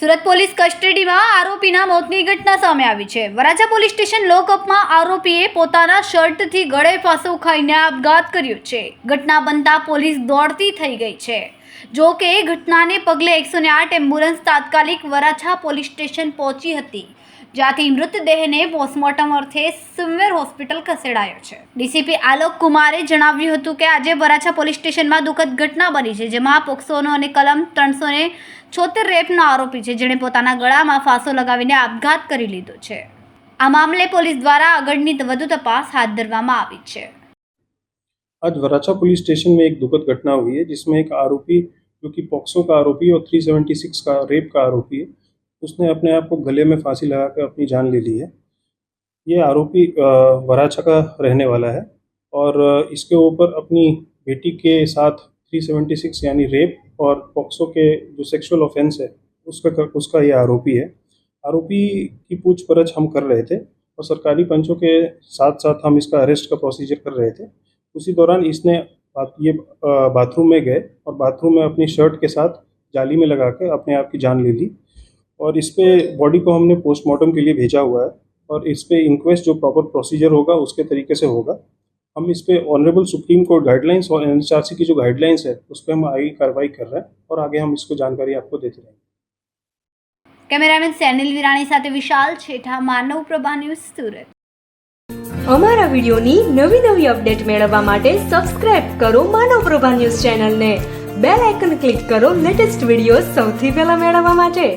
Surat police કસ્ટડીમાં આરોપીના મોતની ઘટના સામે આવી છે વરાછા પોલીસ સ્ટેશન લોકઅપમાં આરોપીએ પોતાના શર્ટથી ગળે ફાંસો ખાઈને આપઘાત કર્યો છે ઘટના બનતા પોલીસ દોડતી થઈ ગઈ છે જો કે ઘટનાને પગલે એકસો ને આઠ એમ્બ્યુલન્સ તાત્કાલિક વરાછા પોલીસ સ્ટેશન પહોંચી હતી જ્યાંથી મૃતદેહને પોસ્ટમોર્ટમ અર્થે સિમવેર હોસ્પિટલ ખસેડાયો છે ડીસીપી આલોક કુમારે જણાવ્યું હતું કે આજે વરાછા પોલીસ સ્ટેશનમાં દુઃખદ ઘટના બની છે જેમાં પોક્સોનો અને કલમ ત્રણસો છોતે રેપના આરોપી છે જેને પોતાનો ગળામાં ફાંસો લગાવીને આત્મહત્યા કરી લીધો છે આ મામલે પોલીસ દ્વારા આગળની વધુ તપાસ હાથ ધરવામાં આવી છે અદવરાછા પોલીસ સ્ટેશનમાં એક દુખદ ઘટના બની છે જેમાં એક આરોપી જોકી પોક્સોકા આરોપી ઓ 376 કા રેપ કા આરોપી उसने apne aap ko gale mein faasi laga kar apni jaan le li hai ye aaropi varacha ka rehne wala hai aur iske upar apni beti ke saath 376 यानी रेप और पॉक्सो के जो sexual offence है उसका उसका ये आरोपी है आरोपी की पूछ परछ हम कर रहे थे और सरकारी पंचों के साथ साथ हम इसका अरेस्ट का प्रोसीजर कर रहे थे उसी दौरान इसने ये बाथरूम में गए और बाथरूम में अपनी शर्ट के साथ जाली में लगा कर अपने आप की जान ले ली और इस पर बॉडी को हमने पोस्टमार्टम के लिए भेजा हुआ है और इस पर इंक्वेस्ट जो प्रॉपर प्रोसीजर होगा उसके तरीके से होगा हम इस पर ऑनरेबल सुप्रीम कोर्ट गाइडलाइंस और एन की जो गाइडलाइंस है उस पर हम आगे कार्रवाई कर रहे हैं और आगे हम इसको जानकारी आपको देते रहेंगे કેમેરામેન સેનિલ વિરાણી સાથે વિશાલ છેઠા માનવ પ્રભા ન્યૂઝ સુરત અમારા વિડીયોની નવી નવી અપડેટ મેળવવા માટે સબસ્ક્રાઇબ કરો માનવ પ્રભા ન્યૂઝ ચેનલને બેલ આઇકન ક્લિક કરો લેટેસ્ટ વિડીયો સૌથી પહેલા મેળવવા માટે